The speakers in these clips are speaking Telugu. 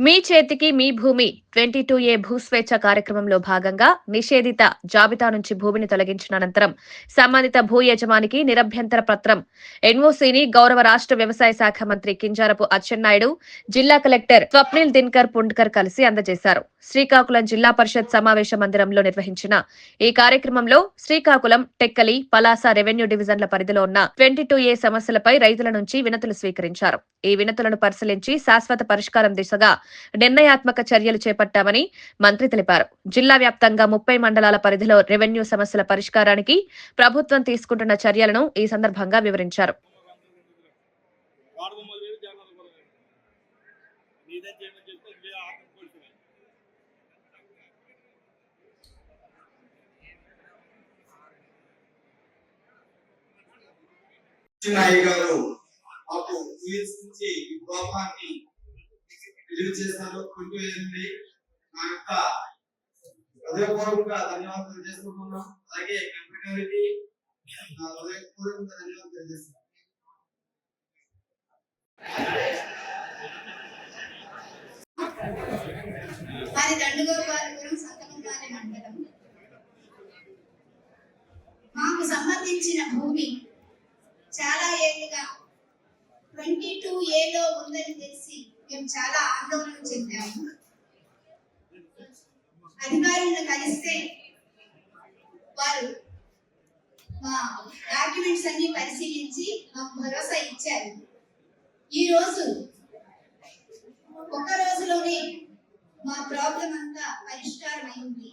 మీ చేతికి మీ భూమి. ట్వంటీ టూ ఏ భూస్వేచ్ఛ కార్యక్రమంలో భాగంగా నిషేధిత జాబితా నుంచి భూమిని తొలగించిన అనంతరం సంబంధిత భూ యజమానికి నిరభ్యంతర పత్రం. ఎన్ఓసీని గౌరవ రాష్ట్ర వ్యవసాయ శాఖ మంత్రి కింజారపు అచ్చెన్నాయుడు జిల్లా కలెక్టర్ స్వప్నిల్ దిన్కర్ పుండ్కర్ కలిసి అందజేశారు. శ్రీకాకుళం జిల్లా పరిషత్ సమావేశ మందిరంలో నిర్వహించిన ఈ కార్యక్రమంలో శ్రీకాకుళం టెక్కలి పలాస రెవెన్యూ డివిజన్ల పరిధిలో ఉన్న ట్వంటీ టూ ఏ సమస్యలపై రైతుల నుంచి వినతులు స్వీకరించారు. ఈ వినతులను పరిశీలించి శాశ్వత పరిష్కారం దిశగా నిర్ణయాత్మక చర్యలు చేపట్టామని మంత్రి తెలిపారు. జిల్లా వ్యాప్తంగా ముప్పై మండలాల పరిధిలో రెవెన్యూ సమస్యల పరిష్కారానికి ప్రభుత్వం తీసుకుంటున్న చర్యలను ఈ సందర్భంగా వివరించారు. వాడు గారు మాకు నుంచి ఈ ప్రోగ్రామ్ని రిలీజ్ చేశారు కొంటూ ఏంటి యొక్క హృదయపూర్వకంగా ధన్యవాదాలు చేసుకుంటున్నాం అలాగే కంపెనీ గారికి నా హృదయపూర్వకంగా ధన్యవాదాలు తెలియజేస్తున్నాం. మాది దండుగోపాలపురం సంతకంపాలె మండలం మాకు సంబంధించిన భూమి చాలా ఏళ్ళుగా ట్వంటీ టూ ఏలో ఉందని తెలిసి మేము చాలా ఆందోళన చెందాము. అధికారులను కలిస్తే వారు మా డాక్యుమెంట్స్ అన్ని పరిశీలించి మాకు భరోసా ఇచ్చారు. ఈ రోజు ఒక రోజులోనే మా ప్రాబ్లం అంతా పరిష్కారం అయింది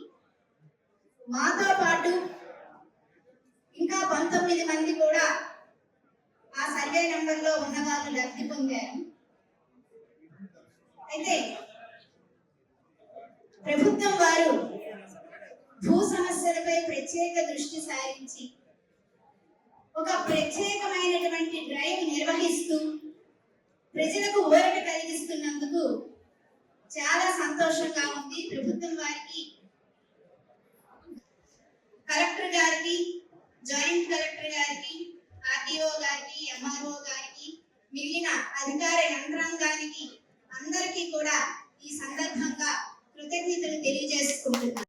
మాతో పాటు ఇంకా పంతొమ్మిది మంది కూడా ఆ సర్వే నెంబర్లో ఉన్న వాళ్ళు లబ్ధి పొందారు. అయితే ప్రభుత్వం వారు భూ సమస్యలపై ప్రత్యేక దృష్టి సారించి ఒక ప్రత్యేకమైనటువంటి డ్రైవ్ నిర్వహిస్తూ ప్రజలకు ఊరట కలిగిస్తున్నందుకు చాలా సంతోషంగా ఉంది. ప్రభుత్వం వారికి కలెక్టర్ గారికి జాయింట్ కలెక్టర్ గారికి ఆర్టీఓ గారికి ఎంఆర్ఓ గారికి మిగిలిన అధికార యంత్రాంగానికి అందరికీ కూడా ఈ సందర్భంగా కృతజ్ఞతలు తెలియజేసుకుంటున్నాను.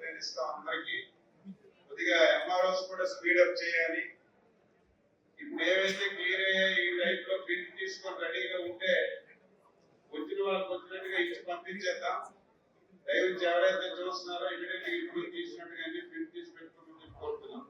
కేసులు అందరికి కొద్దిగా ఎంఆర్ఓస్ కూడా స్పీడప్ చేయాలి ఇప్పుడు ఏవైతే క్లియర్ అయ్యాయి ఈ టైప్లో ప్రింట్ తీసుకొని రెడీగా ప్రింట్ చేద్దాం. దయవించి ఎవరైతే చూస్తున్నారో ఇమీడియట్గా ఇప్పుడు తీసినట్టుగా ప్రింట్ తీసి పెట్టుకోమని కోరుతున్నాం.